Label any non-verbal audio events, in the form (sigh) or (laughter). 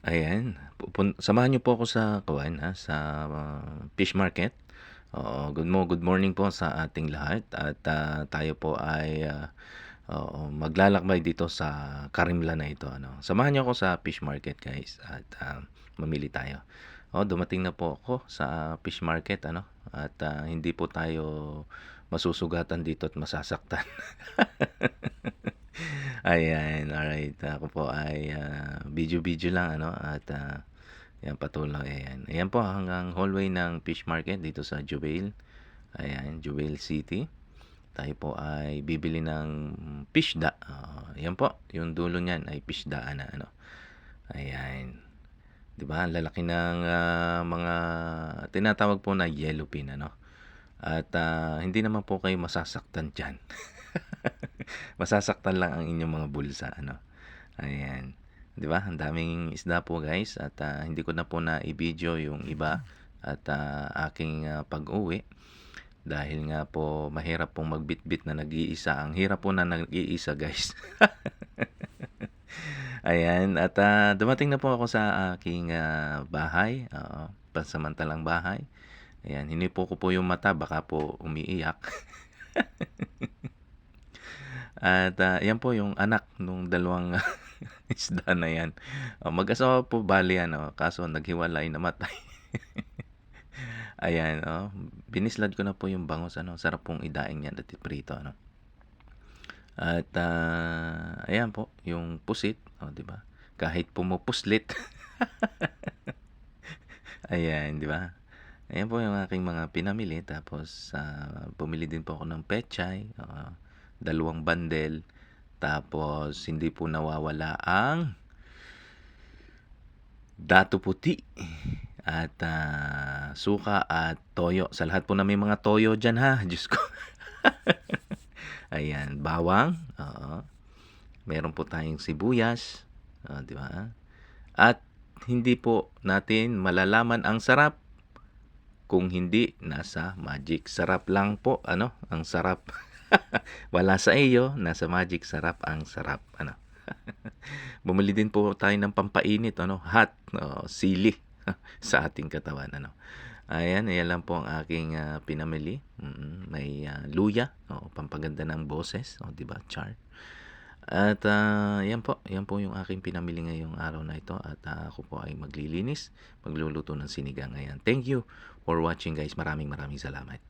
Ayan, pupun samahan niyo po ako sa kuwan, ah, sa ah, fish market. Oo, good mo good morning po sa ating lahat at, ah, tayo po ay, ah, oo, maglalakbay dito sa Karimlan na ito ano. Samahan niyo ako sa fish market guys at, ah, mamili tayo. Oo, dumating na po ako sa fish market ano at, ah, hindi po tayo masusugatan dito at masasaktan. (laughs) Ayan, alright. Ako po ay, ah, video-video lang ano at, ah, 'yan patuloy ayan. Ayan po hanggang hallway ng fish market dito sa Jubel. Ayan, Jubel City. Tayo po ay bibili ng pisda, oo. 'Yan po, yung dulo niyan ay pisdaan na ano. Ayan. 'Di ba lalaki ng, ah, mga tinatawag po na yellowfin ano. At, ah, hindi naman po kayo masasaktan diyan. (laughs) Masasaktan lang ang inyong mga bulsa ano. Ayan, 'di ba ang daming isda po guys at, ah, hindi ko na po nai-video yung iba at, ah, aking, ah, pag-uwi. Dahil nga po mahirap pong magbitbit na nag-iisa. Ang hirap po na nag-iisa guys. (laughs) Ayan at, ah, dumating na po ako sa aking, ah, bahay, oo, pansamantalang bahay. Ayan, hinipo ko po yung mata baka po umiiyak. (laughs) At, ah, 'yan po yung anak nung dalawang (laughs) isda na 'yan. Oh, mag-asawa po bale 'yan, oh, kaso naghiwalay, namatay. (laughs) Ayan, oh, binislad ko na po yung bangus ano, sarap pong idaing 'yan at iprito ano. At, ah, ayan po yung pusit, oh, 'di ba? Kahit pumupuslit. (laughs) Ayan, 'di ba? Ayan po yung aking mga pinamili tapos, ah, bumili din po ako ng pechay, oo, dalawang bundle. Tapos hindi po nawawala ang dato puti at, ah, suka at toyo. Sa lahat po ng may mga toyo diyan ha, (laughs) Diyos ko. Ayan, bawang, oo. Meron po tayong sibuyas, oh, 'di ba? At hindi po natin malalaman ang sarap kung hindi nasa magic. Sarap lang po ano, ang sarap. (laughs) (laughs) Wala sa iyo, nasa magic sarap ang sarap ano. (laughs) Bumili din po tayo ng pampainit ano, hot, oo, sili (laughs) sa ating katawan ano. Ayan, ayan lang po ang aking, ah, pinamili, mm. May, ah, luya, oo, pampaganda ng boses, oh, 'di ba, char. At, ah, 'yan po, 'yan po yung aking pinamili ngayong araw na ito at, ah, ako po ay maglilinis, magluluto ng sinigang, ayan. Thank you for watching guys. Maraming maraming salamat.